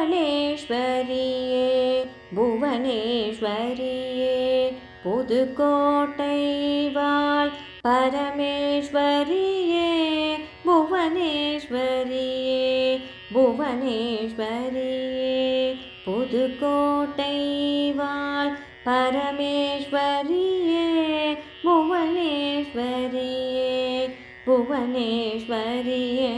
புவனேஸ்வரியே புவனேஸ்வரியே புதுக்கோட்டை வாழ் பரமேஸ்வரியே புவனேஸ்வரியே புவனேஸ்வரியே புதுக்கோட்டை வாழ் பரமேஸ்வரியே புவனேஸ்வரியே புவனேஸ்வரியே.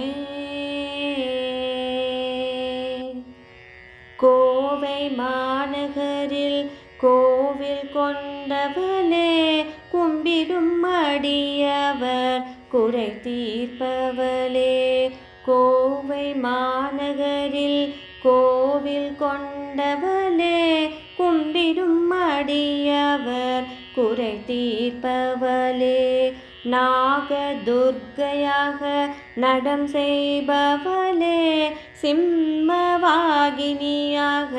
கோவை மாநகரில் கோவில் கொண்டவனே கும்பிடும் அடியவர் குறை தீர்ப்பவளே. கோவை மாநகரில் கோவில் கொண்டவளே கும்பிடும் அடியவர் குறை தீர்ப்பவளே. நாகதுர்க்கையாக நடம் செய்பவளே சிம்மவாகினியாக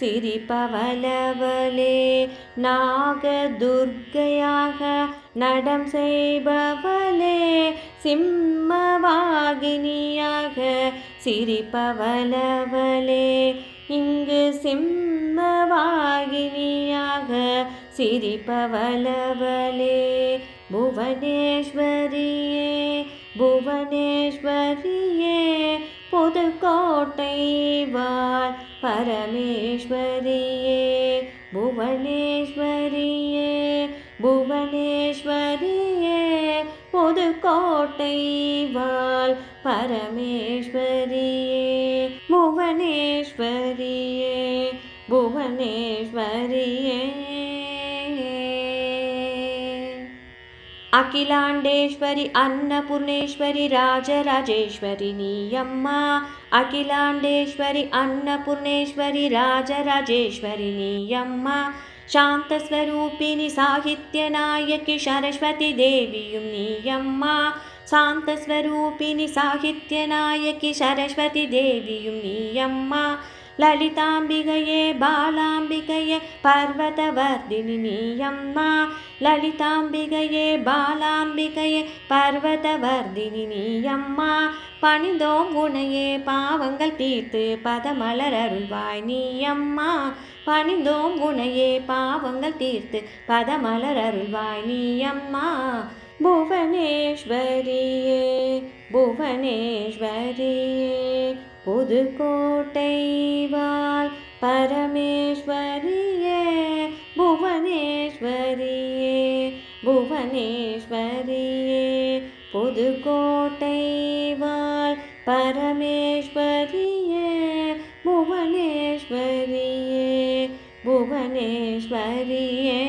சிரிப்பவளவளே. நாகதுர்க்கையாக நடம் செய்பவளே சிம்மவாகினியாக சிரிப்பவளவளே. இங்கு சிம்மவாகினியாக சிரிப்பவளவளே. புவனேஸ்வரியே புவனேஸ்வரியே புதுக்கோட்டை வாழ் பரமேஸ்வரியே புவனேஸ்வரியே புவனேஸ்வரியே புதுக்கோட்டை வாழ் பரமேஸ்வரியே புவனேஸ்வரியே புவனேஸ்வரியே. అఖిలాండేశ్వరి అన్నపూర్ణేశ్వరి రాజరాజేశ్వరి నీయమ్మ. అఖిలాండేశ్వరి అన్నపూర్ణేశ్వరి రాజరాజేశ్వరి నీయమ్మ. శాంతస్వరూపిణి సాహిత్యనాయకి సరస్వతి దేవియుం నీయమ్మ. శాంతస్వరూపిణి సాహిత్యనాయకి సరస్వతి దేవియుం నీయమ్మ. ललिताम्बिकये बालाम्बिकये पर्वतवर्धिनि नीयम्मा ललिताम्बिकये बालाम्बिकये पर्वतवर्धिनि नीयम्मा பணிந்தோம் உனையே பாவங்கள் தீர்த்து பதமலர் அருள்வாய் நீயம்மா பணிந்தோம் உனையே பாவங்கள் தீர்த்து பதமலர் அருள்வாய் நீயம்மா भुवनेश्वरिये भुवनेश्वरिये புதுக்கோட்டை வாழ் பரமேஸ்வரியே புவனேஸ்வரியே புவனேஸ்வரியே புதுக்கோட்டை வாழ் பரமேஸ்வரியே புவனேஸ்வரியே புவனேஸ்வரியே.